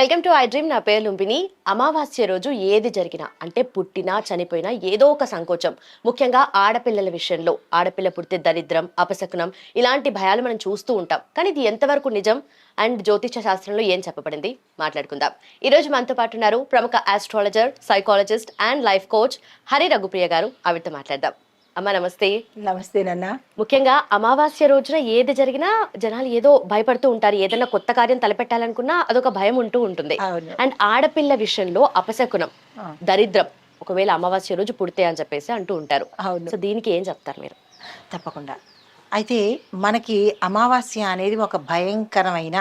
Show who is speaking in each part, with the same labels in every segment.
Speaker 1: Welcome to I dream. నా పేరు లుంబిని. అమావాస్య రోజు ఏది జరిగినా అంటే పుట్టినా చనిపోయినా ఏదో ఒక సంకోచం. ముఖ్యంగా ఆడపిల్లల విషయంలో. ఆడపిల్ల పుడితే దరిద్రం అపశకునం ఇలాంటి భయాలు మనం చూస్తూ ఉంటాం. కానీ ఇది ఎంతవరకు నిజం? అండ్ జ్యోతిష శాస్త్రంలో ఏం చెప్పబడింది? మాట్లాడుకుందాం. ఈ రోజు మనతో పాటు ఉన్నారు ప్రముఖ astrologer psychologist and life coach Hari Raghupriya గారు. ఆవిడతో మాట్లాడదాం. అమ్మ నమస్తే.
Speaker 2: నమస్తే నాన్న.
Speaker 1: ముఖ్యంగా అమావాస్య రోజున ఏది జరిగినా జనాలు ఏదో భయపడుతూ ఉంటారు. ఏదైనా కొత్త కార్యం తలపెట్టాలనుకున్నా అదొక భయం ఉంటూ ఉంటుంది. అండ్ ఆడపిల్ల విషయంలో అపశకునం. దరిద్రం ఒకవేళ అమావాస్య రోజు పుడితే అని చెప్పేసి అంటూ ఉంటారు. సో దీనికి ఏం చెప్తారు మీరు?
Speaker 2: తప్పకుండా. అయితే మనకి అమావాస్య అనేది ఒక భయంకరమైన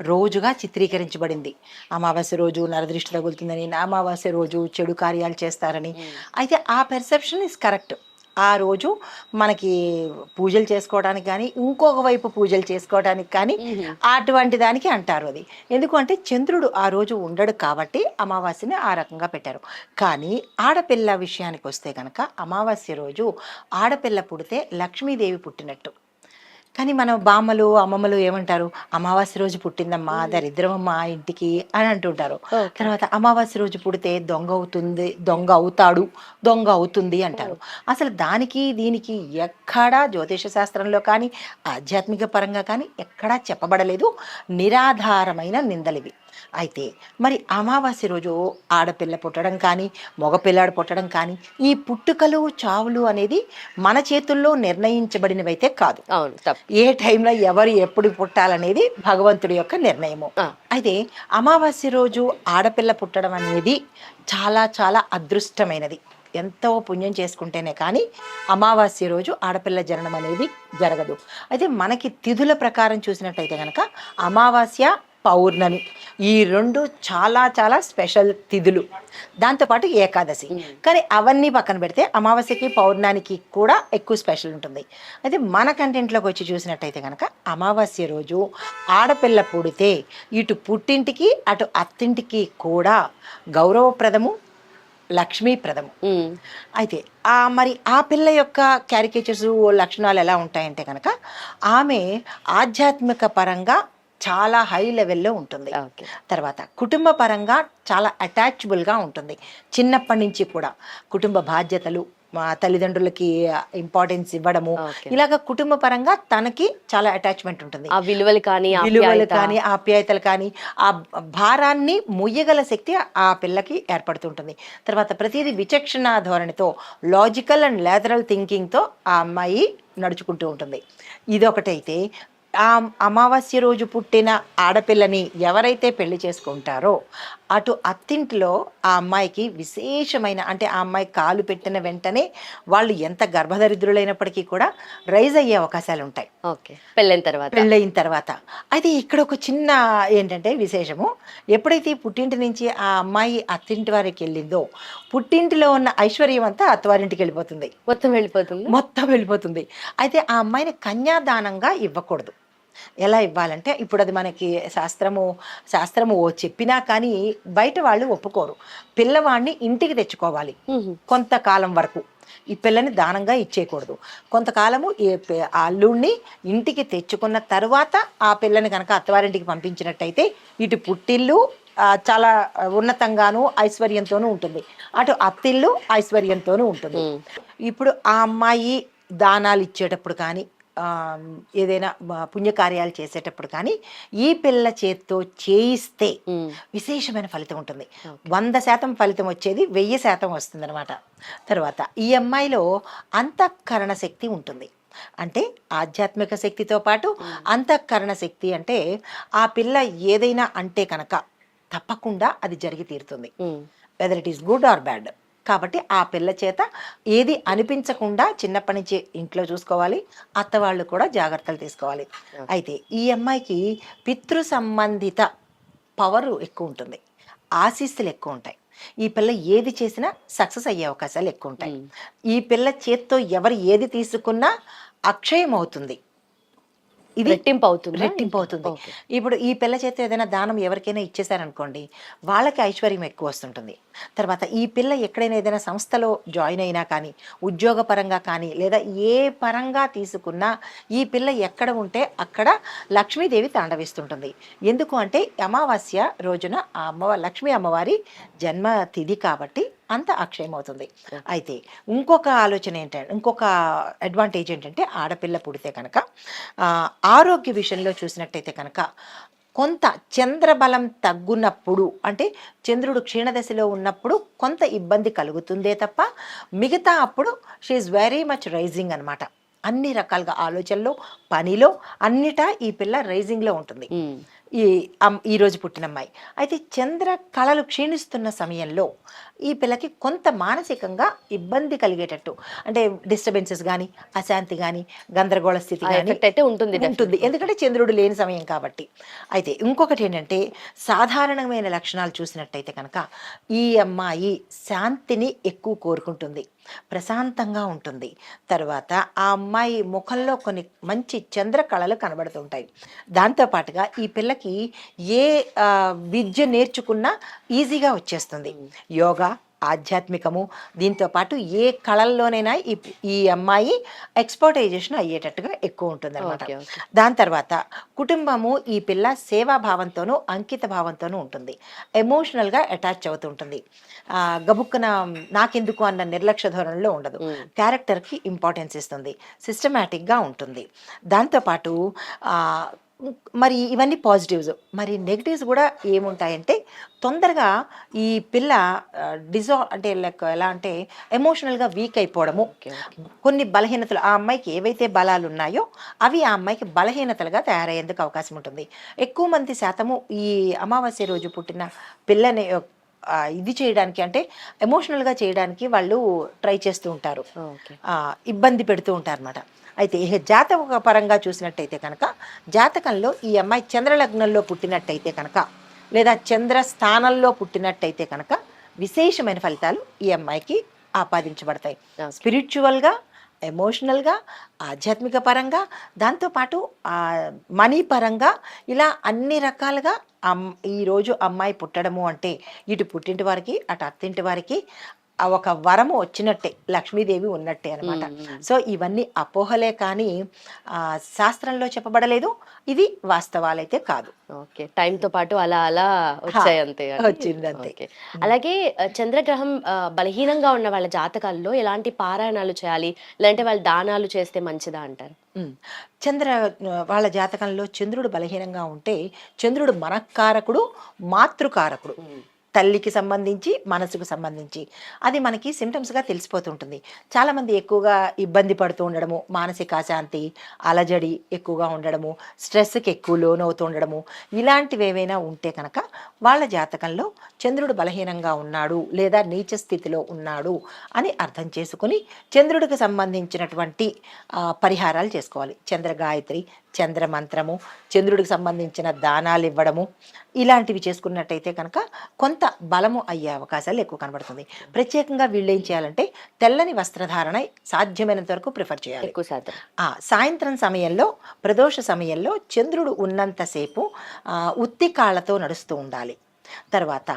Speaker 2: రోజుగా చిత్రీకరించబడింది. అమావాస్య రోజు నరదృష్టి తగులుతుందని అమావాస్య రోజు చెడు కార్యాలు చేస్తారని. అయితే ఆ పెర్సెప్షన్ ఇస్ కరెక్ట్ ఆ రోజు మనకి పూజలు చేసుకోవడానికి కానీ ఇంకొక వైపు పూజలు చేసుకోవడానికి కానీ అటువంటి దానికి అంటారు అది. ఎందుకంటే చంద్రుడు ఆ రోజు ఉండడు కాబట్టి అమావాస్యని ఆ రకంగా పెట్టారు. కానీ ఆడపిల్ల విషయానికి వస్తే కనుక అమావాస్య రోజు ఆడపిల్ల పుడితే లక్ష్మీదేవి పుట్టినట్టు. కానీ మన బామ్మలు అమ్మమ్మలు ఏమంటారు? అమావాస్య రోజు పుట్టిందమ్మా దరిద్రమమ్మా ఇంటికి అని అంటుంటారు. తర్వాత అమావాస్య రోజు పుడితే దొంగ అవుతుంది దొంగ అవుతాడు దొంగ అవుతుంది అంటారు. అసలు దానికి దీనికి ఎక్కడా జ్యోతిష శాస్త్రంలో కానీ ఆధ్యాత్మిక పరంగా కానీ ఎక్కడా చెప్పబడలేదు. నిరాధారమైన నిందలివి. అయితే మరి అమావాస్య రోజు ఆడపిల్ల పుట్టడం కానీ మగపిల్లాడు పుట్టడం కానీ ఈ పుట్టుకలు చావులు అనేది మన చేతుల్లో నిర్ణయించబడినవైతే కాదు.
Speaker 1: అవును
Speaker 2: ఏ టైంలో ఎవరు ఎప్పుడు పుట్టాలనేది భగవంతుడి యొక్క నిర్ణయము. అయితే అమావాస్య రోజు ఆడపిల్ల పుట్టడం అనేది చాలా చాలా అదృష్టమైనది. ఎంతో పుణ్యం చేసుకుంటేనే కానీ అమావాస్య రోజు ఆడపిల్ల జననం అనేది జరగదు. అయితే మనకి తిథుల ప్రకారం చూసినట్టయితే కనుక అమావాస్య పౌర్ణమి. ఈ రెండు చాలా చాలా స్పెషల్ తిథులు. దాంతోపాటు ఏకాదశి. కానీ అవన్నీ పక్కన పెడితే అమావాస్యకి పౌర్ణానికి కూడా ఎక్కువ స్పెషల్ ఉంటుంది. అయితే మన కంటెంట్లోకి వచ్చి చూసినట్టయితే కనుక అమావాస్య రోజు ఆడపిల్ల పుడితే ఇటు పుట్టింటికి అటు అత్తింటికి కూడా గౌరవప్రదము లక్ష్మీప్రదము. అయితే ఆ మరి ఆ పిల్ల యొక్క క్యారికేచర్స్ లక్షణాలు ఎలా ఉంటాయంటే కనుక ఆమె ఆధ్యాత్మిక పరంగా చాలా హై లెవెల్లో ఉంటుంది. తర్వాత కుటుంబ పరంగా చాలా అటాచబుల్గా ఉంటుంది. చిన్నప్పటి నుంచి కూడా కుటుంబ బాధ్యతలు మా తల్లిదండ్రులకి ఇంపార్టెన్స్ ఇవ్వడము. ఇలాగ కుటుంబ పరంగా తనకి చాలా అటాచ్మెంట్ ఉంటుంది.
Speaker 1: ఆ విలువలు కానీ
Speaker 2: విలువలు. కానీ ఆప్యాయతలు కానీ ఆ భారాన్ని మొయ్యగల శక్తి ఆ పిల్లకి ఏర్పడుతుంటుంది. తర్వాత ప్రతిదీ విచక్షణ ధోరణితో లాజికల్ అండ్ లేటరల్ థింకింగ్తో ఆ అమ్మాయి నడుచుకుంటూ ఉంటుంది. ఇదొకటైతే ఆ అమావాస్య రోజు పుట్టిన ఆడపిల్లని ఎవరైతే పెళ్ళి చేసుకుంటారో అటు అత్తింటిలో ఆ అమ్మాయికి విశేషమైన అంటే ఆ అమ్మాయి కాలు పెట్టిన వెంటనే వాళ్ళు ఎంత గర్భదరిద్రులైనప్పటికీ కూడా రైజ్ అయ్యే అవకాశాలు ఉంటాయి.
Speaker 1: ఓకే. పెళ్ళైన తర్వాత.
Speaker 2: పెళ్ళయిన తర్వాత. అయితే ఇక్కడ ఒక చిన్న ఏంటంటే విశేషము ఎప్పుడైతే పుట్టింటి నుంచి ఆ అమ్మాయి అత్తింటి వారికి వెళ్ళిందో పుట్టింటిలో ఉన్న ఐశ్వర్యం అంతా అత్తవారింటికి వెళ్ళిపోతుంది.
Speaker 1: మొత్తం వెళ్ళిపోతుంది?
Speaker 2: మొత్తం వెళ్ళిపోతుంది. అయితే ఆ అమ్మాయిని కన్యాదానంగా ఇవ్వకూడదు. ఎలా ఇవ్వాలంటే ఇప్పుడు అది మనకి శాస్త్రము శాస్త్రము ఓ చెప్పినా కానీ బయట వాళ్ళు ఒప్పుకోరు. పిల్లవాడిని ఇంటికి తెచ్చుకోవాలి. కొంతకాలం వరకు. ఈ పిల్లని దానంగా ఇచ్చేయకూడదు. కొంతకాలము ఆ అల్లుడిని ఇంటికి తెచ్చుకున్న తర్వాత ఆ పిల్లని కనుక అత్తవారింటికి పంపించినట్టయితే ఇటు పుట్టిల్లు చాలా ఉన్నతంగాను ఐశ్వర్యంతోనూ ఉంటుంది. అటు అత్తిల్లు ఐశ్వర్యంతోనూ ఉంటుంది. ఇప్పుడు ఆ అమ్మాయి దానాలు ఇచ్చేటప్పుడు కానీ ఏదైనా పుణ్యకార్యాలు చేసేటప్పుడు కానీ ఈ పిల్ల చేత్తో చేయిస్తే. విశేషమైన ఫలితం ఉంటుంది. వంద శాతం ఫలితం వచ్చేది వెయ్యి శాతం వస్తుందన్నమాట. తర్వాత ఈ అమ్మాయిలో అంతఃకరణ శక్తి ఉంటుంది. అంటే ఆధ్యాత్మిక శక్తితో పాటు అంతఃకరణ శక్తి అంటే ఆ పిల్ల ఏదైనా అంటే కనుక తప్పకుండా అది జరిగి తీరుతుంది. Whether it is good or bad కాబట్టి ఆ పిల్ల చేత ఏది అనిపించకుండా చిన్నప్పటి నుంచి ఇంట్లో చూసుకోవాలి అత్తవాళ్ళు కూడా జాగ్రత్తలు తీసుకోవాలి. అయితే ఈ అమ్మాయికి పితృ సంబంధిత పవర్ ఎక్కువ ఉంటుంది ఆశీస్సులు ఎక్కువ ఉంటాయి. ఈ పిల్ల ఏది చేసినా సక్సెస్ అయ్యే అవకాశాలు ఎక్కువ ఉంటాయి. ఈ పిల్ల చేత్తో ఎవరు ఏది తీసుకున్నా అక్షయం అవుతుంది ఇది
Speaker 1: రెట్టింపు అవుతుంది
Speaker 2: రెట్టింపు అవుతుంది. ఇప్పుడు ఈ పిల్ల చేత ఏదైనా దానం ఎవరికైనా ఇచ్చేసారనుకోండి వాళ్ళకి ఐశ్వర్యం ఎక్కువ వస్తుంటుంది. తర్వాత ఈ పిల్ల ఎక్కడైనా ఏదైనా సంస్థలో జాయిన్ అయినా కానీ ఉద్యోగ పరంగా కానీ లేదా ఏ పరంగా తీసుకున్నా ఈ పిల్ల ఎక్కడ ఉంటే అక్కడ లక్ష్మీదేవి తాండవిస్తుంటుంది. ఎందుకు అంటే అమావాస్య రోజున ఆ అమ్మవ లక్ష్మీ అమ్మవారి జన్మ తిథి కాబట్టి అంత అక్షయం అవుతుంది అయితే ఇంకొక ఆలోచన ఏంటంటే ఇంకొక అడ్వాంటేజ్ ఏంటంటే ఆడపిల్ల పుడితే కనుక ఆరోగ్య విషయంలో చూసినట్టయితే కనుక కొంత చంద్రబలం తగ్గునప్పుడు అంటే చంద్రుడు క్షీణదశలో ఉన్నప్పుడు కొంత ఇబ్బంది కలుగుతుందే తప్ప మిగతా అప్పుడు షీఈ్ వెరీ మచ్ రైజింగ్ అనమాట అన్ని రకాలుగా ఆలోచనలో పనిలో అన్నిటా ఈ పిల్ల రైజింగ్లో ఉంటుంది. ఈ అమ్- ఈ రోజు పుట్టిన అమ్మాయి. అయితే చంద్ర కళలు క్షీణిస్తున్న సమయంలో ఈ పిల్లకి కొంత మానసికంగా ఇబ్బంది కలిగేటట్టు. అంటే డిస్టర్బెన్సెస్ కానీ అశాంతి కానీ గందరగోళ స్థితి కానీ
Speaker 1: అయితే ఉంటుంది
Speaker 2: ఉంటుంది. ఎందుకంటే చంద్రుడు లేని సమయం కాబట్టి. అయితే ఇంకొకటి ఏంటంటే సాధారణమైన లక్షణాలు చూసినట్టయితే కనుక ఈ అమ్మాయి శాంతిని ఎక్కువ కోరుకుంటుంది. ప్రశాంతంగా ఉంటుంది. తర్వాత ఆ అమ్మాయి ముఖంలో కొన్ని మంచి చంద్ర కళలు కనబడుతుంటాయి దాంతోపాటుగా ఈ పిల్లకి ఏ విద్య నేర్చుకున్నా ఈజీగా వచ్చేస్తుంది. యోగా ఆధ్యాత్మికము. దీంతో పాటు ఏ కళల్లోనైనా ఈ ఈ అమ్మాయి ఎక్స్పోర్టైజేషన్ అయ్యేటట్టుగా ఎక్కువ ఉంటుంది
Speaker 1: ఓకే.
Speaker 2: దాని తర్వాత కుటుంబము ఈ పిల్ల సేవా భావంతోనూ అంకిత భావంతోనూ ఉంటుంది. ఎమోషనల్గా అటాచ్ అవుతుంటుంది గబుక్కున నాకెందుకు అన్న నిర్లక్ష్య ధోరణిలో ఉండదు. క్యారెక్టర్కి ఇంపార్టెన్స్ ఇస్తుంది. సిస్టమేటిక్గా ఉంటుంది. దాంతోపాటు మరి ఇవన్నీ పాజిటివ్స్ మరి నెగిటివ్స్ కూడా ఏముంటాయంటే తొందరగా ఈ పిల్ల డిజా అంటే లైక్ ఎలా అంటే ఎమోషనల్గా వీక్ అయిపోవడము. కొన్ని బలహీనతలు ఆ అమ్మాయికి ఏవైతే బలాలు ఉన్నాయో అవి ఆ అమ్మాయికి బలహీనతలుగా తయారయ్యేందుకు అవకాశం ఉంటుంది. ఎక్కువ మంది శాతము ఈ అమావాస్య రోజు పుట్టిన పిల్లని ఇది చేయడానికి అంటే ఎమోషనల్గా చేయడానికి వాళ్ళు ట్రై చేస్తూ ఉంటారు. ఇబ్బంది పెడుతూ ఉంటారు అనమాట అయితే జాతక పరంగా చూసినట్టయితే కనుక జాతకంలో ఈ అమ్మాయి చంద్రలగ్నంలో పుట్టినట్టయితే కనుక లేదా చంద్ర స్థానంలో పుట్టినట్టయితే కనుక విశేషమైన ఫలితాలు ఈ అమ్మాయికి ఆపాదించబడతాయి. స్పిరిచువల్గా ఎమోషనల్గా ఆధ్యాత్మిక పరంగా దాంతోపాటు మనీ పరంగా ఇలా అన్ని రకాలుగా అమ్ ఈరోజు అమ్మాయి పుట్టడము అంటే ఇటు పుట్టింటి వారికి అటు అత్తింటి వారికి ఆ ఒక వరము వచ్చినట్టే లక్ష్మీదేవి ఉన్నట్టే అనమాట. సో ఇవన్నీ అపోహలే కానీ ఆ, శాస్త్రంలో చెప్పబడలేదు. ఇవి వాస్తవాలైతే కాదు.
Speaker 1: ఓకే. టైం తో పాటు అలా అలా వచ్చాయి అంతే.
Speaker 2: వచ్చింది అంతే.
Speaker 1: అలాగే చంద్రగ్రహం బలహీనంగా ఉన్న వాళ్ళ జాతకాల్లో ఎలాంటి పారాయణాలు చేయాలి? లేదంటే వాళ్ళు దానాలు చేస్తే మంచిదా అంటారు.
Speaker 2: చంద్ర వాళ్ళ జాతకంలో చంద్రుడు బలహీనంగా ఉంటే చంద్రుడు మనఃకారకుడు మాతృకారకుడు. తల్లికి సంబంధించి మనసుకు సంబంధించి. అది మనకి సిమ్టమ్స్గా తెలిసిపోతుంటుంది. చాలామంది ఎక్కువగా ఇబ్బంది పడుతూ ఉండడము మానసిక అశాంతి అలజడి ఎక్కువగా ఉండడము స్ట్రెస్కి ఎక్కువ లోనవుతూ ఉండడము ఇలాంటివి ఏవైనా ఉంటే కనుక వాళ్ళ జాతకంలో చంద్రుడు బలహీనంగా ఉన్నాడు లేదా నీచ స్థితిలో ఉన్నాడు అని అర్థం చేసుకుని చంద్రుడికి సంబంధించినటువంటి పరిహారాలు చేసుకోవాలి. చంద్ర గాయత్రి చంద్ర మంత్రము చంద్రుడికి సంబంధించిన దానాలు ఇవ్వడము ఇలాంటివి చేసుకున్నట్టయితే కనుక కొంత బలము అయ్యే అవకాశాలు ఎక్కువ కనబడుతుంది. ప్రత్యేకంగా వీళ్ళు ఏం చేయాలంటే తెల్లని వస్త్రధారణ సాధ్యమైనంత వరకు ప్రిఫర్ చేయాలి.
Speaker 1: ఎక్కువ శాతం.
Speaker 2: సాయంత్రం సమయంలో ప్రదోష సమయంలో చంద్రుడు ఉన్నంతసేపు ఉత్తి కాళ్ళతో నడుస్తూ ఉండాలి. తర్వాత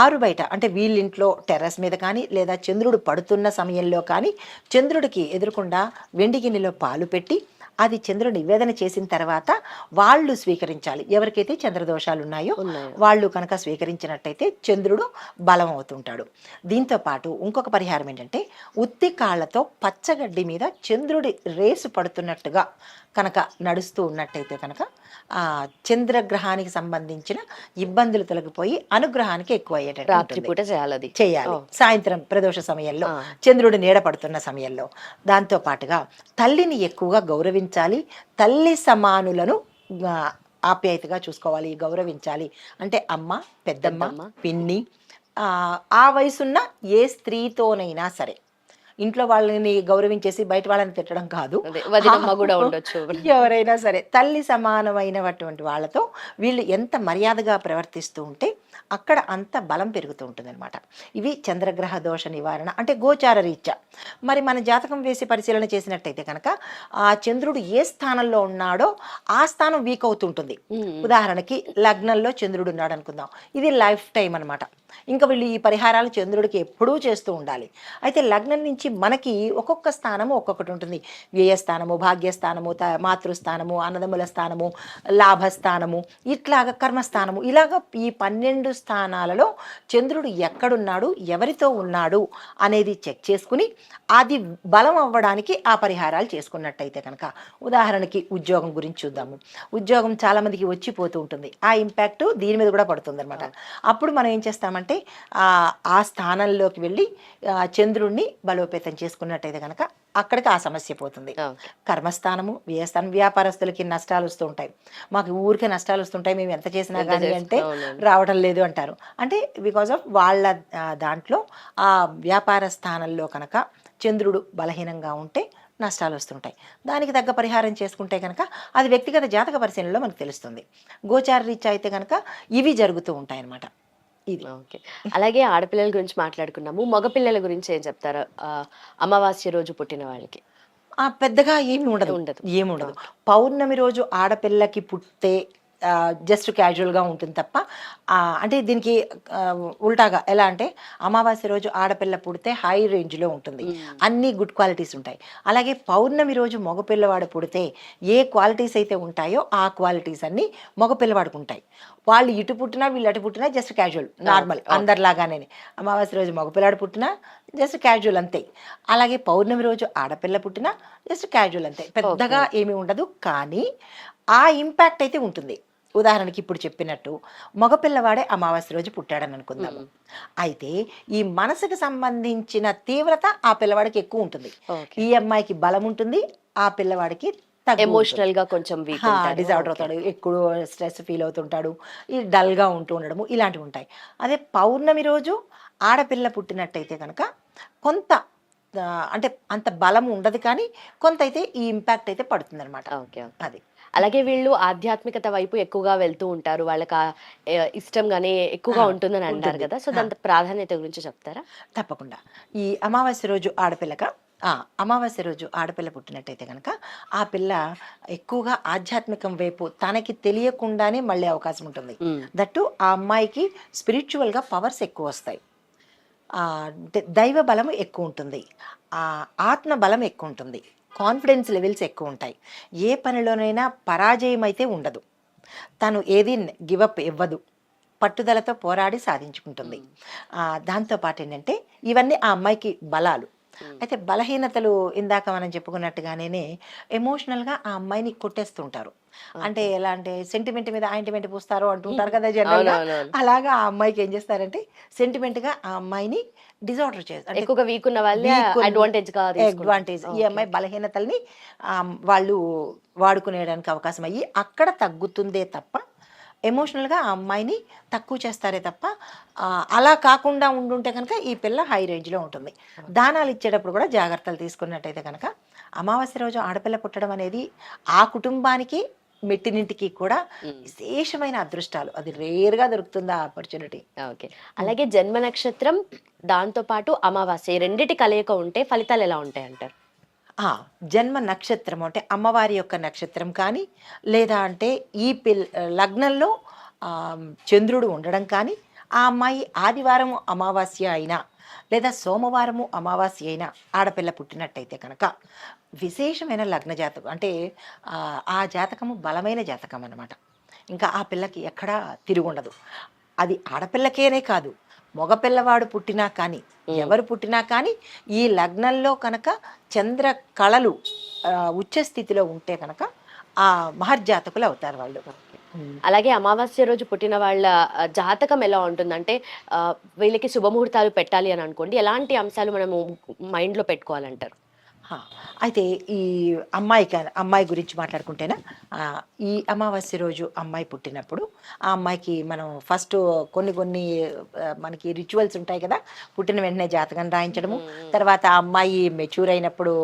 Speaker 2: ఆరు బయట అంటే వీళ్ళింట్లో టెర్రస్ మీద కానీ లేదా చంద్రుడు పడుతున్న సమయంలో కానీ చంద్రుడికి ఎదురుకుండా వెండి గిన్నెలో పాలు పెట్టి అది చంద్రుడు నివేదన చేసిన తర్వాత వాళ్ళు స్వీకరించాలి ఎవరికైతే చంద్రదోషాలు ఉన్నాయో
Speaker 1: ఉన్నాయో.
Speaker 2: వాళ్ళు కనుక స్వీకరించినట్టయితే చంద్రుడు బలం అవుతుంటాడు దీంతో పాటు ఇంకొక పరిహారం ఏంటంటే ఉత్తి కాళ్ళతో పచ్చగడ్డి మీద చంద్రుడి రేసు పడుతున్నట్టుగా కనుక నడుస్తూ ఉన్నట్టయితే కనుక ఆ చంద్రగ్రహానికి సంబంధించిన ఇబ్బందులు తొలగిపోయి అనుగ్రహానికి ఎక్కువ అయ్యేటట్టు
Speaker 1: రాత్రి
Speaker 2: ఉంటుంది.
Speaker 1: పూట చేయాలి
Speaker 2: చేయాలి. సాయంత్రం ప్రదోష సమయంలో. చంద్రుడు నీడ పడుతున్న సమయంలో దాంతో పాటుగా తల్లిని ఎక్కువగా గౌరవించాలి తల్లి సమానులను ఆప్యాయతగా చూసుకోవాలి గౌరవించాలి అంటే అమ్మ పెద్దమ్మ. పిన్ని ఆ వయసున్న ఏ స్త్రీతోనైనా సరే ఇంట్లో వాళ్ళని గౌరవించేసి బయట వాళ్ళని తిట్టడం కాదు.
Speaker 1: కూడా ఉండొచ్చు.
Speaker 2: ఎవరైనా సరే తల్లి సమానమైనటువంటి వాళ్ళతో వీళ్ళు ఎంత మర్యాదగా ప్రవర్తిస్తూ ఉంటే అక్కడ అంత బలం పెరుగుతూ ఉంటుంది అనమాట ఇవి చంద్రగ్రహ దోష నివారణ అంటే గోచార రీత్యా. మరి మన జాతకం వేసి పరిశీలన చేసినట్టయితే కనుక ఆ చంద్రుడు ఏ స్థానంలో ఉన్నాడో ఆ స్థానం వీక్ అవుతుంటుంది. ఉదాహరణకి లగ్నంలో చంద్రుడు ఉన్నాడు అనుకుందాం ఇది లైఫ్ టైం అనమాట ఇంకా వీళ్ళు ఈ పరిహారాలు చంద్రుడికి ఎప్పుడూ చేస్తూ ఉండాలి. అయితే లగ్నం నుంచి మనకి ఒక్కొక్క స్థానము ఒక్కొక్కటి ఉంటుంది. వ్యయస్థానము భాగ్యస్థానము త మాతృస్థానము అన్నదమ్ముల స్థానము లాభస్థానము ఇట్లాగా కర్మస్థానము ఇలాగ ఈ పన్నెండు స్థానాలలో చంద్రుడు ఎక్కడున్నాడు ఎవరితో ఉన్నాడు అనేది చెక్ చేసుకుని అది బలం అవ్వడానికి ఆ పరిహారాలు చేసుకున్నట్టయితే కనుక ఉదాహరణకి ఉద్యోగం గురించి చూద్దాము. ఉద్యోగం చాలా మందికి వచ్చిపోతూ ఉంటుంది. ఆ ఇంపాక్ట్ దీని మీద కూడా పడుతుంది అనమాట అప్పుడు మనం ఏం చేస్తామంటే ఆ ఆ స్థానంలోకి వెళ్ళి చంద్రుణ్ణి బలోపేతం చేసుకున్నట్టయితే కనుక అక్కడికి ఆ సమస్య పోతుంది. కర్మస్థానము వ్యయస్థానం వ్యాపారస్తులకి నష్టాలు వస్తూ ఉంటాయి. మాకు ఊరికే నష్టాలు వస్తుంటాయి మేము ఎంత చేసినా కానీ అంటే. రావటం లేదు అంటారు. అంటే బికాజ్ ఆఫ్ వాళ్ళ దాంట్లో ఆ వ్యాపార స్థానంలో కనుక చంద్రుడు బలహీనంగా ఉంటే నష్టాలు వస్తుంటాయి. దానికి తగ్గ పరిహారం చేసుకుంటే కనుక అది వ్యక్తిగత జాతక పరిశీలనలో మనకు తెలుస్తుంది. గోచార రీత్యా అయితే కనుక ఇవి జరుగుతూ ఉంటాయి అన్నమాట ఇది.
Speaker 1: ఓకే. అలాగే ఆడపిల్లల గురించి మాట్లాడుకున్నాము. మగపిల్లల గురించి ఏం చెప్తారు? ఆ, అమావాస్య రోజు పుట్టిన వాళ్ళకి.
Speaker 2: ఆ పెద్దగా ఏమి ఉండదు.
Speaker 1: ఉండదు.
Speaker 2: ఏమి ఉండదు. పౌర్ణమి రోజు ఆడపిల్లకి పుట్టే జస్ట్ క్యాజువల్గా ఉంటుంది తప్ప అంటే దీనికి ఉల్టాగా ఎలా అంటే అమావాస్య రోజు ఆడపిల్ల పుడితే హై రేంజ్లో ఉంటుంది. అన్ని గుడ్ క్వాలిటీస్ ఉంటాయి. అలాగే పౌర్ణమి రోజు మగపిల్లవాడు పుడితే ఏ క్వాలిటీస్ అయితే ఉంటాయో ఆ క్వాలిటీస్ అన్ని మగపిల్లవాడికి ఉంటాయి. వాళ్ళు ఇటు పుట్టినా వీళ్ళు అటు పుట్టినా జస్ట్ క్యాజువల్ నార్మల్ అందరిలాగానే. అమావాస్య రోజు మగపిల్లాడు పుట్టినా జస్ట్ క్యాజువల్ అంతే. అలాగే పౌర్ణమి రోజు ఆడపిల్ల పుట్టినా జస్ట్ క్యాజువల్ అంతే. పెద్దగా ఏమీ ఉండదు కానీ ఆ ఇంపాక్ట్ అయితే ఉంటుంది. ఉదాహరణకి ఇప్పుడు చెప్పినట్టు మగపిల్లవాడే అమావాస్య రోజు పుట్టాడని అనుకుందాము. అయితే ఈ మనసుకు సంబంధించిన తీవ్రత ఆ పిల్లవాడికి ఎక్కువ ఉంటుంది. ఈ అమ్మాయికి బలం ఉంటుంది ఆ పిల్లవాడికి.
Speaker 1: ఎమోషనల్గా కొంచెం వీక్
Speaker 2: డిజార్డర్ అవుతాడు ఎక్కువ స్ట్రెస్ ఫీల్ అవుతుంటాడు ఈ డల్గా ఉంటూ ఉండడము ఇలాంటివి ఉంటాయి. అదే పౌర్ణమి రోజు ఆడపిల్ల పుట్టినట్టయితే కనుక కొంత అంటే అంత బలం ఉండదు కానీ కొంత అయితే ఈ ఇంపాక్ట్ అయితే పడుతుంది అనమాట
Speaker 1: ఓకే.
Speaker 2: అది.
Speaker 1: అలాగే వీళ్ళు ఆధ్యాత్మికత వైపు ఎక్కువగా వెళ్తూ ఉంటారు. వాళ్ళకి ఆ, ఏ, ఇష్టం గానీ ఎక్కువగా ఉంటుందని అంటారు. కదా. సో దాని ప్రాధాన్యత గురించి చెప్తారా?
Speaker 2: తప్పకుండా. ఈ అమావాస్య రోజు ఆడపిల్లక ఆ, అమావాస్య రోజు ఆడపిల్ల పుట్టినట్టయితే కనుక ఆ పిల్ల ఎక్కువగా ఆధ్యాత్మికం వైపు తనకి తెలియకుండానే మళ్ళీ అవకాశం ఉంటుంది. దట్టు ఆ అమ్మాయికి స్పిరిచువల్గా పవర్స్ ఎక్కువ వస్తాయి. దైవ బలం ఎక్కువ ఉంటుంది. ఆ, ఆత్మ బలం ఎక్కువ ఉంటుంది. కాన్ఫిడెన్స్ లెవెల్స్ ఎక్కువ ఉంటాయి ఏ పనిలోనైనా పరాజయం అయితే ఉండదు. తను ఏది గివప్ ఇవ్వదు. పట్టుదలతో పోరాడి సాధించుకుంటుంది. దాంతోపాటు ఏంటంటే ఇవన్నీ ఆ అమ్మాయికి బలాలు. అయితే బలహీనతలు ఇందాక మనం చెప్పుకున్నట్టుగానే ఎమోషనల్గా ఆ అమ్మాయిని కొట్టేస్తుంటారు. అంటే ఎలా అంటే సెంటిమెంట్ మీద ఆయింటిమెంట్ పూస్తారు అంటుంటారు కదా జనరల్గా
Speaker 1: అవునవునవును.
Speaker 2: అలాగా ఆ అమ్మాయికి ఏం చేస్తారంటే సెంటిమెంట్గా ఆ అమ్మాయిని డిజార్డర్ చేస్తారు.
Speaker 1: ఎక్కువగా వీక్ ఉన్న వాళ్ళే అడ్వాంటేజ్గా
Speaker 2: అడ్వాంటేజ్ ఈ అమ్మాయి బలహీనతల్ని వాళ్ళు వాడుకునేయడానికి అవకాశం అయ్యి అక్కడ తగ్గుతుందే తప్ప ఎమోషనల్గా ఆ అమ్మాయిని తక్కువ చేస్తారే తప్ప అలా కాకుండా ఉండుంటే కనుక ఈ పిల్ల హై రేంజ్లో ఉంటుంది. దానాలు ఇచ్చేటప్పుడు కూడా జాగ్రత్తలు తీసుకున్నట్టయితే కనుక అమావాస్య రోజు ఆడపిల్ల పుట్టడం అనేది ఆ కుటుంబానికి మెట్టినింటికి కూడా విశేషమైన అదృష్టాలు. అది రేర్గా దొరుకుతుంది ఆ ఆపర్చునిటీ
Speaker 1: ఓకే. అలాగే జన్మ నక్షత్రం దాంతో పాటు అమావాస్య రెండిటి కలయిక ఉంటే ఫలితాలు ఎలా ఉంటాయి అంటారు?
Speaker 2: ఆ, జన్మ నక్షత్రం అంటే అమ్మవారి యొక్క నక్షత్రం కానీ లేదా అంటే ఈ పిల్ లగ్నంలో చంద్రుడు ఉండడం కానీ ఆ అమ్మాయి ఆదివారము అమావాస్య అయినా లేదా సోమవారము అమావాస్య అయినా ఆడపిల్ల పుట్టినట్టయితే కనుక విశేషమైన లగ్న జాతకం అంటే ఆ, జాతకము బలమైన జాతకం అన్నమాట. ఇంకా ఆ పిల్లకి ఎక్కడా తిరుగుండదు అది ఆడపిల్లకేనే కాదు మగపిల్లవాడు పుట్టినా కానీ ఎవరు పుట్టినా కానీ ఈ లగ్నంలో కనుక చంద్ర కళలు ఆ, ఉచ్చ స్థితిలో ఉంటే కనుక ఆ మహర్జాతకులు అవుతారు వాళ్ళు. Hmm.
Speaker 1: అలాగే అమావాస్య రోజు పుట్టిన వాళ్ళ జాతకం ఎలా ఉంటుందంటే ఆ, వీళ్ళకి శుభముహూర్తాలు పెట్టాలి అని అనుకోండి. ఎలాంటి అంశాలు మనము మైండ్లో పెట్టుకోవాలంటారు?
Speaker 2: అయితే ఈ అమ్మాయికి అమ్మాయి గురించి మాట్లాడుకుంటేనా? ఈ అమావాస్య రోజు అమ్మాయి పుట్టినప్పుడు ఆ అమ్మాయికి మనం ఫస్ట్ కొన్ని కొన్ని మనకి రిచువల్స్ ఉంటాయి కదా పుట్టిన వెంటనే జాతకం రాయించడము తర్వాత ఆ అమ్మాయి మెచ్యూర్ అయినప్పుడు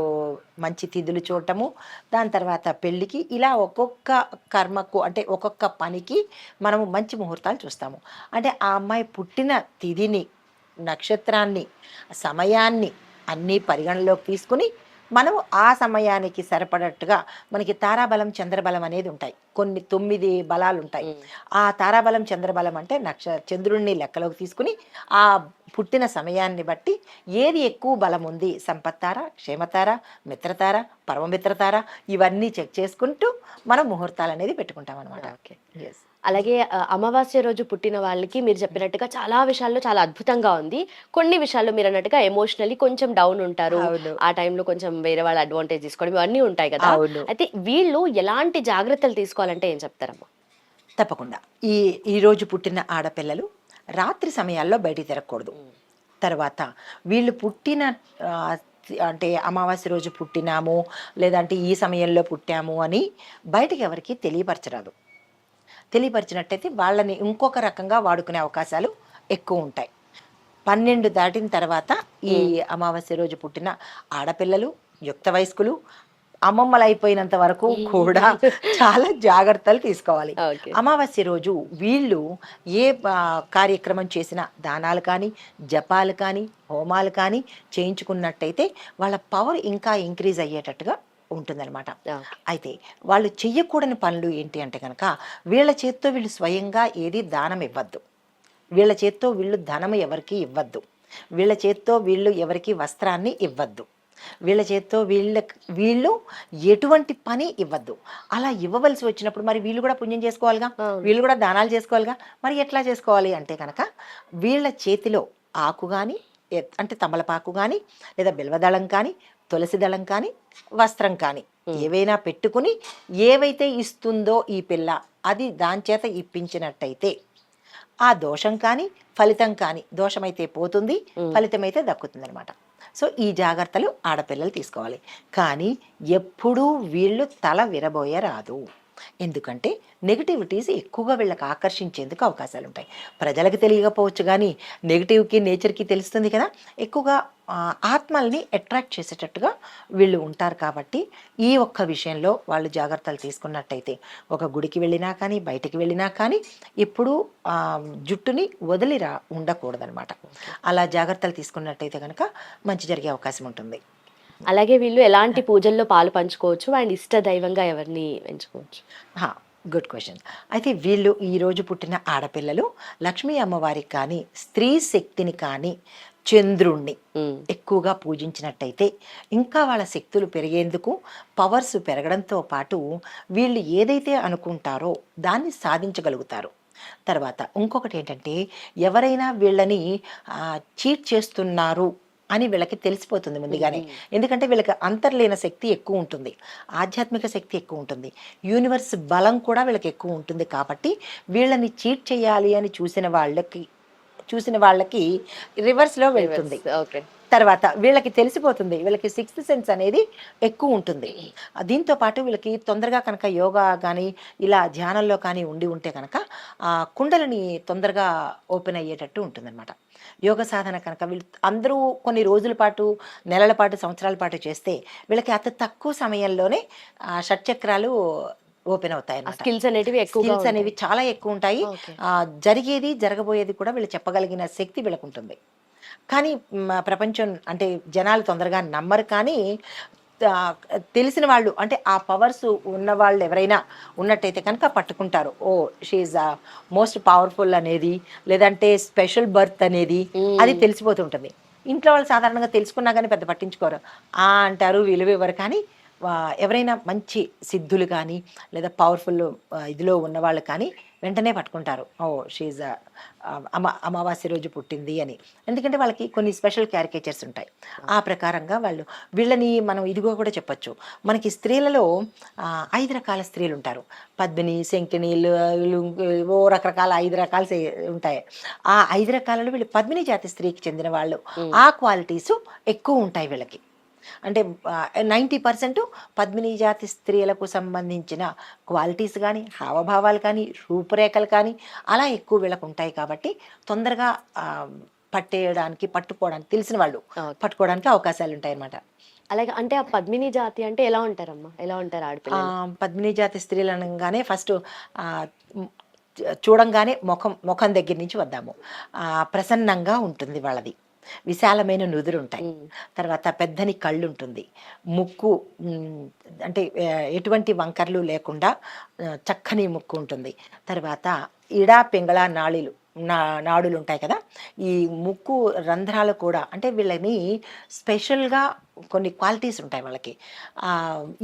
Speaker 2: మంచి తిథులు చూడటము దాని తర్వాత పెళ్ళికి ఇలా ఒక్కొక్క కర్మకు అంటే ఒక్కొక్క పనికి మనము మంచి ముహూర్తాలు చూస్తాము. అంటే ఆ అమ్మాయి పుట్టిన తిథిని నక్షత్రాన్ని సమయాన్ని అన్నీ పరిగణలోకి తీసుకుని మనము ఆ సమయానికి సరిపడట్టుగా మనకి తారాబలం చంద్రబలం అనేది ఉంటాయి. కొన్ని తొమ్మిది బలాలు ఉంటాయి ఆ తారాబలం చంద్రబలం అంటే నక్ష చంద్రుడిని లెక్కలోకి తీసుకుని ఆ పుట్టిన సమయాన్ని బట్టి ఏది ఎక్కువ బలం ఉంది? సంపత్తార క్షేమతార మిత్రతార పరమమిత్రతార? ఇవన్నీ చెక్ చేసుకుంటూ మనం ముహూర్తాలు అనేది పెట్టుకుంటాం అనమాట
Speaker 1: ఓకే అలాగే అమావాస్య రోజు పుట్టిన వాళ్ళకి మీరు చెప్పినట్టుగా చాలా విషయాల్లో చాలా అద్భుతంగా ఉంది. కొన్ని విషయాల్లో మీరు అన్నట్టుగా ఎమోషనల్లీ కొంచెం డౌన్ ఉంటారు. ఆ టైంలో కొంచెం వేరే వాళ్ళ అడ్వాంటేజ్ తీసుకోవడం ఇవన్నీ ఉంటాయి కదా. అయితే వీళ్ళు ఎలాంటి జాగ్రత్తలు తీసుకోవాలంటే ఏం చెప్తారమ్మా?
Speaker 2: తప్పకుండా. ఈ ఈ రోజు పుట్టిన ఆడపిల్లలు రాత్రి సమయాల్లో బయటికి తిరగకూడదు. తర్వాత వీళ్ళు పుట్టిన అంటే అమావాస్య రోజు పుట్టినాము లేదంటే ఈ సమయంలో పుట్టాము అని బయటికి ఎవరికి తెలియపరచరాదు. తెలియపరిచినట్టయితే వాళ్ళని ఇంకొక రకంగా వాడుకునే అవకాశాలు ఎక్కువ ఉంటాయి. పన్నెండు దాటిన తర్వాత ఈ అమావాస్య రోజు పుట్టిన ఆడపిల్లలు యుక్త వయస్కులు అమ్మమ్మలు అయిపోయినంత వరకు కూడా చాలా జాగ్రత్తలు తీసుకోవాలి. అమావాస్య రోజు వీళ్ళు ఏ కార్యక్రమం చేసినా దానాలు కానీ జపాలు కానీ హోమాలు కానీ చేయించుకున్నట్టయితే వాళ్ళ పవర్ ఇంకా ఇంక్రీజ్ అయ్యేటట్టుగా ఉంటుందన్నమాట. అయితే వాళ్ళు చెయ్యకూడని పనులు ఏంటి అంటే కనుక వీళ్ళ చేత్తో వీళ్ళు స్వయంగా ఏది దానం ఇవ్వద్దు. వీళ్ళ చేత్తో వీళ్ళు ధనం ఎవరికి ఇవ్వద్దు. వీళ్ళ చేత్తో వీళ్ళు ఎవరికి వస్త్రాన్ని ఇవ్వద్దు. వీళ్ళ చేత్తో వీళ్ళ వీళ్ళు ఎటువంటి పని ఇవ్వద్దు. అలా ఇవ్వవలసి వచ్చినప్పుడు మరి వీళ్ళు కూడా పుణ్యం చేసుకోవాలిగా. వీళ్ళు కూడా దానాలు చేసుకోవాలిగా? మరి ఎట్లా చేసుకోవాలి అంటే కనుక వీళ్ళ చేతిలో ఆకు కానీ అంటే తమలపాకు కానీ లేదా బిల్వదళం కానీ తులసి దళం కానీ వస్త్రం కానీ ఏవైనా పెట్టుకుని ఏవైతే ఇస్తుందో ఈ పిల్ల అది దాని చేత ఇప్పించినట్టయితే ఆ దోషం కానీ ఫలితం కానీ దోషమైతే పోతుంది ఫలితమైతే దక్కుతుంది అనమాట సో ఈ జాగ్రత్తలు ఆడపిల్లలు తీసుకోవాలి. కానీ ఎప్పుడూ వీళ్ళు తల విరబోయే రాదు ఎందుకంటే నెగిటివిటీస్ ఎక్కువగా వీళ్ళకి ఆకర్షించేందుకు అవకాశాలు ఉంటాయి ప్రజలకు తెలియకపోవచ్చు కానీ నెగిటివ్కి నేచర్కి తెలుస్తుంది కదా ఎక్కువగా ఆత్మల్ని అట్రాక్ట్ చేసేటట్టుగా వీళ్ళు ఉంటారు కాబట్టి ఈ ఒక్క విషయంలో వాళ్ళు జాగ్రత్తలు తీసుకున్నట్టయితే ఒక గుడికి వెళ్ళినా కానీ బయటికి వెళ్ళినా కానీ ఎప్పుడూ జుట్టుని వదిలిరా ఉండకూడదనమాట. అలా జాగ్రత్తలు తీసుకున్నట్టయితే కనుక మంచి జరిగే అవకాశం ఉంటుంది
Speaker 1: అలాగే వీళ్ళు ఎలాంటి పూజల్లో పాలు పంచుకోవచ్చు? అండ్ ఇష్ట దైవంగా ఎవరిని ఎంచుకోవచ్చు?
Speaker 2: Good question. అయితే వీళ్ళు ఈరోజు పుట్టిన ఆడపిల్లలు లక్ష్మీ అమ్మవారికి కానీ స్త్రీ శక్తిని కానీ చంద్రుణ్ణి. ఎక్కువగా పూజించినట్టయితే ఇంకా వాళ్ళ శక్తులు పెరిగేందుకు పవర్స్ పెరగడంతో పాటు వీళ్ళు ఏదైతే అనుకుంటారో దాన్ని సాధించగలుగుతారు. తర్వాత ఇంకొకటి ఏంటంటే ఎవరైనా వీళ్ళని చీట్ చేస్తున్నారు అని వీళ్ళకి తెలిసిపోతుంది ముందుగానే. ఎందుకంటే వీళ్ళకి అంతర్లీన శక్తి ఎక్కువ ఉంటుంది. ఆధ్యాత్మిక శక్తి ఎక్కువ ఉంటుంది. యూనివర్స్ బలం కూడా వీళ్ళకి ఎక్కువ ఉంటుంది కాబట్టి వీళ్ళని చీట్ చేయాలి అని చూసిన వాళ్ళకి చూసిన వాళ్ళకి రివర్స్లో వెళ్తుంది.
Speaker 1: ఓకే
Speaker 2: తర్వాత వీళ్ళకి తెలిసిపోతుంది. వీళ్ళకి సిక్స్త్ సెన్స్ అనేది ఎక్కువ ఉంటుంది. దీంతో పాటు వీళ్ళకి తొందరగా కనుక యోగా కానీ ఇలా ధ్యానంలో కానీ ఉండి ఉంటే కనుక ఆ కుండలని తొందరగా ఓపెన్ అయ్యేటట్టు ఉంటుందన్నమాట. యోగ సాధన కనుక వీళ్ళు అందరూ కొన్ని రోజుల పాటు నెలల పాటు సంవత్సరాల పాటు చేస్తే వీళ్ళకి అతి తక్కువ సమయంలోనే ఆ షట్చక్రాలు ఓపెన్ అవుతాయి
Speaker 1: స్కిల్స్ అనేటివి ఎక్కువగా
Speaker 2: స్కిల్స్ అనేవి చాలా ఎక్కువ ఉంటాయి. జరిగేది జరగబోయేది కూడా వీళ్ళు చెప్పగలిగిన శక్తి వీళ్ళకు ఉంటుంది కానీ ప్రపంచం అంటే జనాలు తొందరగా నమ్మరు కానీ తెలిసిన వాళ్ళు అంటే ఆ పవర్స్ ఉన్న వాళ్ళు ఎవరైనా ఉన్నట్టయితే కనుక పట్టుకుంటారు. ఓ షీఈ్ మోస్ట్ పవర్ఫుల్ అనేది లేదంటే స్పెషల్ బర్త్ అనేది అది తెలిసిపోతుంటుంది ఇంట్లో వాళ్ళు సాధారణంగా తెలుసుకున్నా కానీ పెద్ద పట్టించుకోరు. ఆ అంటారు విలువ ఇవ్వరు కానీ ఎవరైనా మంచి సిద్ధులు కానీ లేదా పవర్ఫుల్ ఇదిలో ఉన్నవాళ్ళు కానీ వెంటనే పట్టుకుంటారు. ఓ షీజ్ అమ అమావాస్య రోజు పుట్టింది అని. ఎందుకంటే వాళ్ళకి కొన్ని స్పెషల్ క్యారికేచర్స్ ఉంటాయి. ఆ. ప్రకారంగా వాళ్ళు వీళ్ళని మనం ఇదిగో కూడా చెప్పొచ్చు. మనకి స్త్రీలలో ఐదు రకాల స్త్రీలు ఉంటారు. పద్మిని శంకిని ఓ రకరకాల ఐదు రకాలు ఉంటాయి. ఆ ఐదు రకాలలో వీళ్ళు పద్మిని జాతి స్త్రీకి చెందిన వాళ్ళు. ఆ క్వాలిటీస్ ఎక్కువ ఉంటాయి వీళ్ళకి. అంటే నైంటీ పర్సెంట్ పద్మిని జాతి స్త్రీలకు సంబంధించిన క్వాలిటీస్ కానీ హావభావాలు కానీ రూపురేఖలు కానీ అలా ఎక్కువ వీళ్ళకు ఉంటాయి కాబట్టి తొందరగా పట్టేయడానికి పట్టుకోవడానికి తెలిసిన వాళ్ళు. పట్టుకోవడానికి అవకాశాలు ఉంటాయి అన్నమాట
Speaker 1: అలాగే అంటే ఆ పద్మిని జాతి అంటే ఎలా ఉంటారమ్మా? ఎలా ఉంటారు
Speaker 2: ఆ,
Speaker 1: ఆడపిల్లలు
Speaker 2: పద్మిని జాతి స్త్రీలు అనగానే ఫస్ట్ చూడంగానే ముఖం ముఖం దగ్గర నుంచి వద్దాము. ఆ, ప్రసన్నంగా ఉంటుంది వాళ్ళది. విశాలమైన నుదురు ఉంటాయి
Speaker 1: ఉమ్.
Speaker 2: తర్వాత పెద్దని కళ్ళు ఉంటుంది ముక్కు అంటే ఎటువంటి వంకర్లు లేకుండా చక్కని ముక్కు ఉంటుంది తర్వాత ఇడా పింగళ నాళిలు నా నాడులు ఉంటాయి కదా ఈ ముక్కు రంధ్రాలు కూడా అంటే వీళ్ళని స్పెషల్గా కొన్ని క్వాలిటీస్ ఉంటాయి వాళ్ళకి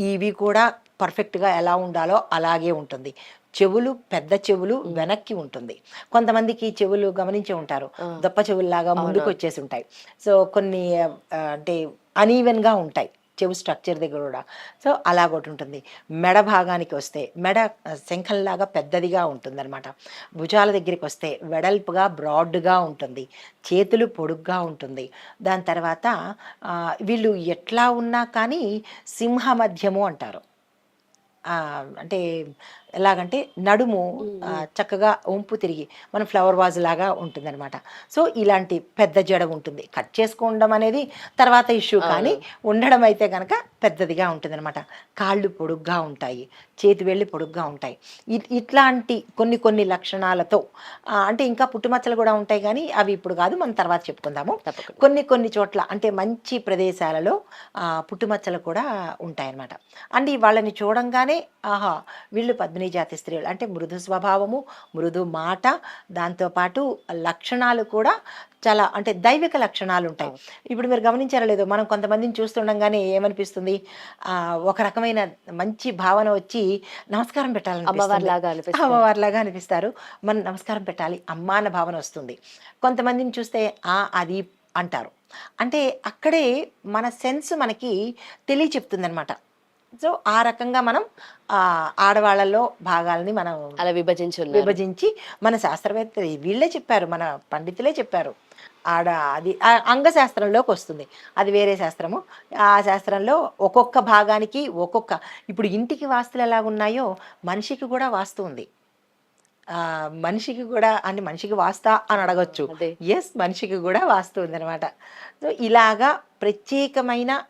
Speaker 2: ఇవి కూడా పర్ఫెక్ట్గా ఎలా ఉండాలో అలాగే ఉంటుంది. చెవులు పెద్ద చెవులు వెనక్కి ఉంటుంది. కొంతమందికి చెవులు గమనించి ఉంటారు. దొప్ప చెవుల్లాగా ముందుకు వచ్చేసి ఉంటాయి సో కొన్ని అంటే అనీవెన్గా ఉంటాయి చెవు స్ట్రక్చర్ దగ్గర కూడా. సో అలా ఒకటి ఉంటుంది. మెడ భాగానికి వస్తే మెడ శంఖంలాగా పెద్దదిగా ఉంటుందన్నమాట. భుజాల దగ్గరికి వస్తే వెడల్పుగా బ్రాడ్గా ఉంటుంది. చేతులు పొడుగ్గా ఉంటుంది. దాని తర్వాత వీళ్ళు ఎట్లా ఉన్నా కానీ సింహ మధ్యము అంటారు. అంటే ఎలాగంటే నడుము చక్కగా వంపు తిరిగి మన ఫ్లవర్ వాజ్ లాగా ఉంటుందన్నమాట. సో ఇలాంటి పెద్ద జడ ఉంటుంది. కట్ చేసుకోవడం అనేది తర్వాత ఇష్యూ కానీ ఉండడం అయితే కనుక పెద్దదిగా ఉంటుందన్నమాట. కాళ్ళు పొడుగ్గా ఉంటాయి. చేతి వెళ్ళి పొడుగ్గా ఉంటాయి. ఇట్లాంటి కొన్ని కొన్ని లక్షణాలతో అంటే ఇంకా పుట్టుమచ్చలు కూడా ఉంటాయి కానీ అవి ఇప్పుడు కాదు. మనం తర్వాత చెప్పుకుందాము. కొన్ని కొన్ని చోట్ల అంటే మంచి ప్రదేశాలలో పుట్టుమచ్చలు కూడా ఉంటాయన్నమాట. అండ్ వాళ్ళని చూడంగానే ఆహా వీళ్ళు పద్మిని జాతి స్త్రీలు. అంటే మృదు స్వభావము మృదు మాట దాంతోపాటు లక్షణాలు కూడా చాలా అంటే దైవిక లక్షణాలు ఉంటాయి. ఇప్పుడు మీరు గమనించారో లేదో మనం కొంతమందిని చూస్తుండగానే ఏమనిపిస్తుంది? ఆ, ఒక రకమైన మంచి భావన వచ్చి నమస్కారం పెట్టాలని
Speaker 1: అమ్మవారి లాగా అనిపిస్తుంది.
Speaker 2: అమ్మవారిలాగా అనిపిస్తారు. మనం నమస్కారం పెట్టాలి అమ్మ అన్న భావన వస్తుంది. కొంతమందిని చూస్తే ఆ అది అంటారు. అంటే అక్కడే మన సెన్స్ మనకి తెలియ చెప్తుంది సో ఆ రకంగా మనం ఆ, ఆడవాళ్ళలో భాగాలని మనం
Speaker 1: అలా విభజించి
Speaker 2: విభజించి మన శాస్త్రవేత్త వీళ్ళే చెప్పారు మన పండితులే చెప్పారు. ఆడ అది ఆ అంగశాస్త్రంలోకి వస్తుంది. అది వేరే శాస్త్రము. ఆ శాస్త్రంలో ఒక్కొక్క భాగానికి ఒక్కొక్క ఇప్పుడు ఇంటికి వాస్తులు ఎలా ఉన్నాయో మనిషికి కూడా వాస్తు ఉంది. ఆ, మనిషికి కూడా అంటే మనిషికి వాస్తా అని అడగొచ్చు. ఎస్ మనిషికి కూడా వాస్తు ఉందన్నమాట. సో ఇలాగా ప్రత్యేకమైన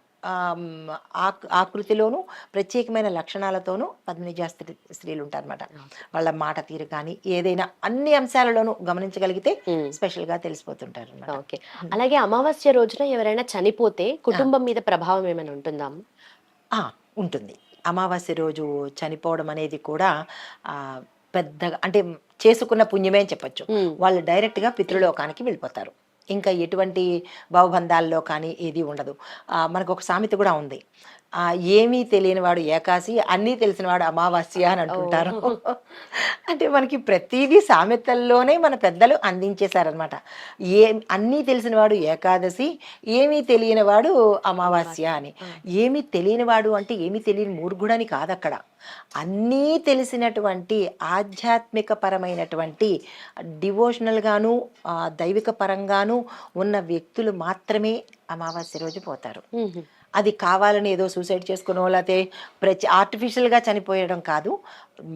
Speaker 2: ఆకృతిలోను ప్రత్యేకమైన లక్షణాలతోనూ పద్మినిజా స్త్రీ స్త్రీలు ఉంటారన్నమాట వాళ్ళ మాట తీరు కానీ ఏదైనా అన్ని అంశాలలోనూ గమనించగలిగితే
Speaker 1: ఉమ్.
Speaker 2: స్పెషల్గా తెలిసిపోతుంటారు అన్నమాట
Speaker 1: ఓకే అలాగే అమావాస్య రోజున ఎవరైనా చనిపోతే కుటుంబం మీద ప్రభావం ఏమైనా ఉంటుందా?
Speaker 2: ఉంటుంది. అమావాస్య రోజు చనిపోవడం అనేది కూడా ఆ, పెద్దగా అంటే చేసుకున్న పుణ్యమే అని చెప్పొచ్చు. వాళ్ళు డైరెక్ట్గా పితృలోకానికి వెళ్ళిపోతారు. ఇంకా ఎటువంటి భావబంధాల్లో కానీ ఏది ఉండదు. మనకు ఒక సామెత కూడా ఉంది. ఏమీ తెలియనివాడు ఏకాశి అన్నీ తెలిసినవాడు అమావాస్య అని అంటుంటారు. అంటే మనకి ప్రతిదీ సామెతల్లోనే మన పెద్దలు అందించేశారనమాట ఏ అన్నీ తెలిసినవాడు ఏకాదశి ఏమీ తెలియనివాడు అమావాస్య అని. ఏమీ తెలియనివాడు అంటే ఏమీ తెలియని మూర్ఖుడని కాదు అక్కడ అన్నీ తెలిసినటువంటి ఆధ్యాత్మిక పరమైనటువంటి డివోషనల్గాను దైవిక పరంగాను ఉన్న వ్యక్తులు మాత్రమే అమావాస్య రోజు పోతారు. అది కావాలని ఏదో సూసైడ్ చేసుకునో లేకపోతే ప్రతి ఆర్టిఫిషియల్గా చనిపోయడం కాదు.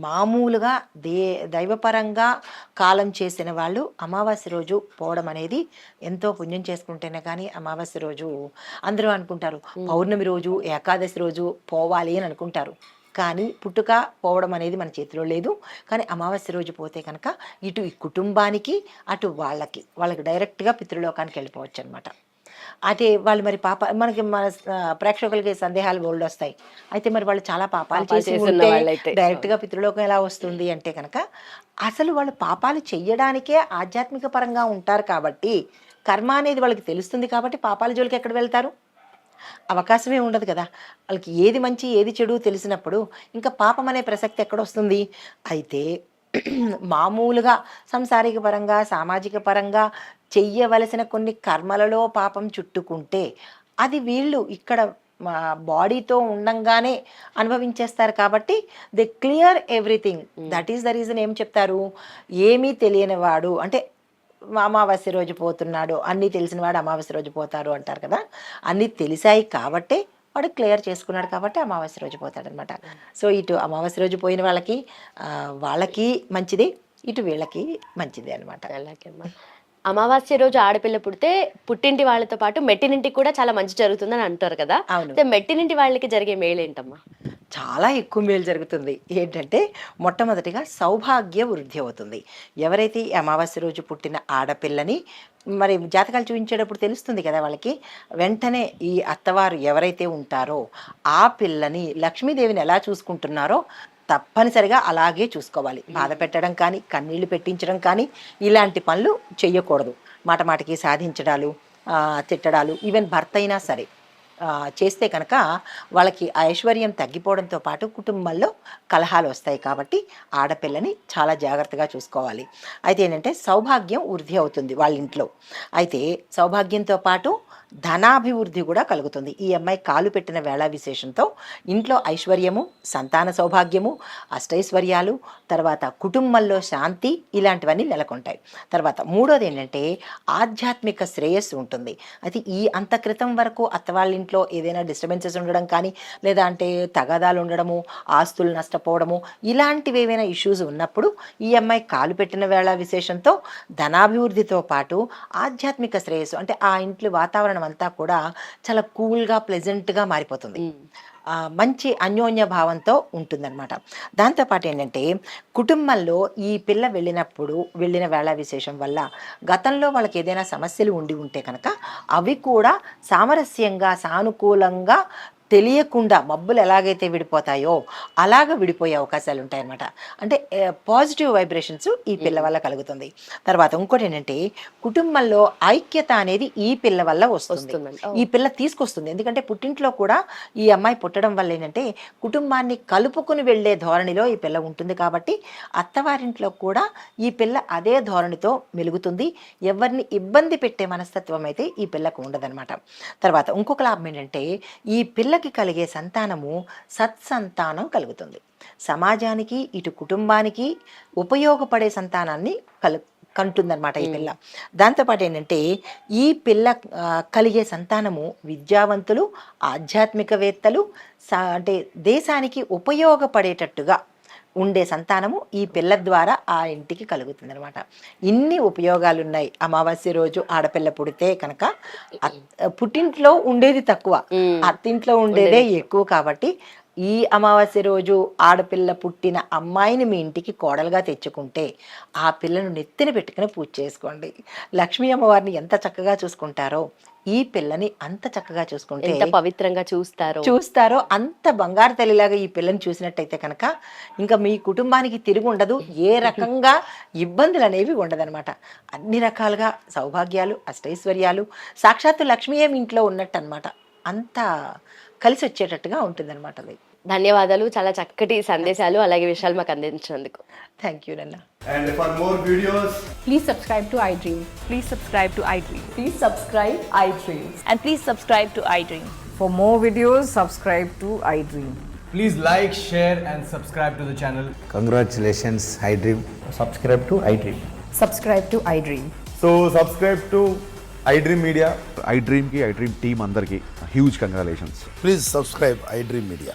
Speaker 2: మామూలుగా దే దైవపరంగా కాలం చేసిన వాళ్ళు అమావాస్య రోజు పోవడం అనేది ఎంతో పుణ్యం చేసుకుంటేనే కానీ అమావాస్య రోజు అందరూ అనుకుంటారు. పౌర్ణమి రోజు ఏకాదశి రోజు పోవాలి అని అనుకుంటారు. కానీ పుట్టుక పోవడం అనేది మన చేతిలో లేదు. కానీ అమావాస్య రోజు పోతే కనుక ఇటు ఈ కుటుంబానికి అటు వాళ్ళకి వాళ్ళకి డైరెక్ట్గా పితృలోకానికి వెళ్ళిపోవచ్చు అనమాట అదే వాళ్ళు మరి పాప మనకి మన ప్రేక్షకులకి సందేహాలు బోల్డ్ వస్తాయి. అయితే మరి వాళ్ళు చాలా పాపాలు చేసి
Speaker 1: చేస్తున్న
Speaker 2: ఉంటే
Speaker 1: వాళ్ళైతే.
Speaker 2: డైరెక్ట్గా పితృలోకం ఎలా వస్తుంది అంటే కనుక అసలు వాళ్ళు పాపాలు చెయ్యడానికే ఆధ్యాత్మిక పరంగా ఉంటారు కాబట్టి కర్మ అనేది వాళ్ళకి తెలుస్తుంది కాబట్టి పాపాల జోలికి ఎక్కడ వెళ్తారు? అవకాశమే ఉండదు కదా. వాళ్ళకి ఏది మంచి ఏది చెడు తెలిసినప్పుడు ఇంకా పాపం అనే ప్రసక్తి ఎక్కడొస్తుంది అయితే మామూలుగా సంసారిక పరంగా సామాజిక పరంగా చెయ్యవలసిన కొన్ని కర్మలలో పాపం చుట్టుకుంటే అది వీళ్ళు ఇక్కడ బాడీతో ఉండంగానే అనుభవించేస్తారు కాబట్టి they clear everything. That is the reason ఏం చెప్తారు? ఏమీ తెలియని వాడు అంటే అమావాస్య రోజు పోతున్నాడు అన్నీ తెలిసిన వాడు అమావాస్య రోజు పోతారు అంటారు కదా? అన్నీ తెలిసాయి కాబట్టే వాడు క్లియర్ చేసుకున్నాడు కాబట్టి అమావాస్య రోజు పోతాడనమాట. సో ఇటు అమావాస్య రోజు పోయిన వాళ్ళకి వాళ్ళకి మంచిది ఇటు వీళ్ళకి మంచిది అనమాట.
Speaker 1: అలాగే అమావాస్య రోజు ఆడపిల్ల పుడితే పుట్టింటి వాళ్ళతో పాటు మెట్టినింటికి కూడా చాలా మంచి జరుగుతుందని అంటారు కదా?
Speaker 2: అవును.
Speaker 1: అయితే మెట్టినింటి వాళ్ళకి జరిగే మేలు ఏంటమ్మా?
Speaker 2: చాలా ఎక్కువ మేలు జరుగుతుంది. ఏంటంటే మొట్టమొదటిగా సౌభాగ్య వృద్ధి అవుతుంది. ఎవరైతే ఈ అమావాస్య రోజు పుట్టిన ఆడపిల్లని మరి జాతకాలు చూపించేటప్పుడు తెలుస్తుంది కదా వాళ్ళకి? వెంటనే ఈ అత్తవారు ఎవరైతే ఉంటారో ఆ పిల్లని లక్ష్మీదేవిని ఎలా చూసుకుంటున్నారో తప్పనిసరిగా అలాగే చూసుకోవాలి. బాధ పెట్టడం కానీ కన్నీళ్ళు పెట్టించడం కానీ ఇలాంటి పనులు చేయకూడదు మాట మాటకి సాధించడాలు తిట్టడాలు ఈవెన్ భర్త అయినా సరే. చేస్తే కనుక వాళ్ళకి ఐశ్వర్యం తగ్గిపోవడంతో పాటు కుటుంబంలో కలహాలు వస్తాయి కాబట్టి ఆడపిల్లని చాలా జాగ్రత్తగా చూసుకోవాలి. అయితే ఏంటంటే సౌభాగ్యం వృద్ధి అవుతుంది వాళ్ళ ఇంట్లో. అయితే సౌభాగ్యంతో పాటు ధనాభివృద్ధి కూడా కలుగుతుంది. ఈ అమ్మాయి కాలు పెట్టిన వేళ విశేషంతో ఇంట్లో ఐశ్వర్యము సంతాన సౌభాగ్యము అష్టైశ్వర్యాలు తర్వాత కుటుంబంలో శాంతి ఇలాంటివన్నీ నెలకొంటాయి. తర్వాత మూడోది ఏంటంటే ఆధ్యాత్మిక శ్రేయస్సు ఉంటుంది. అయితే ఈ అంత క్రితం వరకు అత్తవాళ్ళ ఇంట్లో ఏదైనా డిస్టర్బెన్సెస్ ఉండడం కానీ లేదా అంటే తగాదాలు ఉండడము ఆస్తులు నష్టపోవడము ఇలాంటివి ఏవైనా ఇష్యూస్ ఉన్నప్పుడు ఈ అమ్మాయి కాలు పెట్టిన వేళ విశేషంతో ధనాభివృద్ధితో పాటు ఆధ్యాత్మిక శ్రేయస్సు అంటే ఆ ఇంట్లో వాతావరణం అంతా కూడా చాలా కూల్గా ప్లెజెంట్గా మారిపోతుంది. మంచి అన్యోన్య భావంతో ఉంటుందన్నమాట. దాంతోపాటు ఏంటంటే కుటుంబంలో ఈ పిల్ల వెళ్ళినప్పుడు వెళ్ళిన వేళ విశేషం వల్ల గతంలో వాళ్ళకి ఏదైనా సమస్యలు ఉండి ఉంటే కనుక అవి కూడా సామరస్యంగా సానుకూలంగా తెలియకుండా మబ్బులు ఎలాగైతే విడిపోతాయో అలాగ విడిపోయే అవకాశాలు ఉంటాయన్నమాట. అంటే పాజిటివ్ వైబ్రేషన్స్ ఈ పిల్ల వల్ల కలుగుతుంది. తర్వాత ఇంకోటి ఏంటంటే కుటుంబంలో ఐక్యత అనేది ఈ పిల్ల వల్ల వస్తుంది. ఈ పిల్ల తీసుకొస్తుంది. ఎందుకంటే పుట్టింట్లో కూడా ఈ అమ్మాయి పుట్టడం వల్ల ఏంటంటే కుటుంబాన్ని కలుపుకుని వెళ్ళే ధోరణిలో ఈ పిల్ల ఉంటుంది కాబట్టి అత్తవారింట్లో కూడా ఈ పిల్ల అదే ధోరణితో మెలుగుతుంది. ఎవరిని ఇబ్బంది పెట్టే మనస్తత్వం అయితే ఈ పిల్లకు ఉండదన్నమాట. తర్వాత ఇంకొక లాభం ఏంటంటే ఈ పిల్లకి కలిగే సంతానము సత్సంతానం కలుగుతుంది. సమాజానికి ఇటు కుటుంబానికి ఉపయోగపడే సంతానాన్ని కలు కంటుందన్నమాట ఈ పిల్ల. దాంతోపాటు ఏంటంటే ఈ పిల్ల కలిగే సంతానము విద్యావంతులు ఆధ్యాత్మికవేత్తలు అంటే దేశానికి ఉపయోగపడేటట్టుగా ఉండే సంతానము ఈ పిల్ల ద్వారా ఆ ఇంటికి కలుగుతుంది అనమాట ఇన్ని ఉపయోగాలు ఉన్నాయి అమావాస్య రోజు ఆడపిల్ల పుడితే కనుక పుట్టింట్లో ఉండేది తక్కువ. అత్తింట్లో ఉండేదే. ఎక్కువ కాబట్టి ఈ అమావాస్య రోజు ఆడపిల్ల పుట్టిన అమ్మాయిని మీ ఇంటికి కోడలుగా తెచ్చుకుంటే ఆ పిల్లను నెత్తిన పెట్టుకుని పూజ చేసుకోండి. లక్ష్మీ అమ్మవారిని ఎంత చక్కగా చూసుకుంటారో ఈ పిల్లని అంత చక్కగా చూసుకుంటే
Speaker 1: ఎంత పవిత్రంగా చూస్తారో.
Speaker 2: చూస్తారో అంత బంగారు తల్లిలాగా ఈ పిల్లని చూసినట్టయితే కనుక ఇంకా మీ కుటుంబానికి తిరిగి ఉండదు ఏ రకంగా ఇబ్బందులు అనేవి ఉండదన్నమాట. అన్ని రకాలుగా సౌభాగ్యాలు అష్టైశ్వర్యాలు సాక్షాత్తు లక్ష్మీ ఏమి ఇంట్లో ఉన్నట్టు అనమాట అంత కలిసి వచ్చేటట్టుగా ఉంటుందన్నమాట అది.
Speaker 1: ధన్యవాదాలు చాలా చక్కటి సందేశాలు అలాగే విషయాలు మాకు అందించినందుకు.
Speaker 2: థ్యాంక్ యూ నన్న
Speaker 3: and for more videos
Speaker 4: please subscribe to I
Speaker 5: dream please subscribe to
Speaker 4: I dream please
Speaker 5: subscribe I dream and please
Speaker 4: subscribe to I dream for more
Speaker 3: videos subscribe to I dream please like share
Speaker 6: and subscribe
Speaker 7: to the channel
Speaker 4: congratulations I dream
Speaker 3: subscribe to I dream subscribe to
Speaker 8: I dream so subscribe to I dream media I డ్రీమ్కి I dream team అందరికి huge congratulations
Speaker 9: please subscribe I dream
Speaker 7: media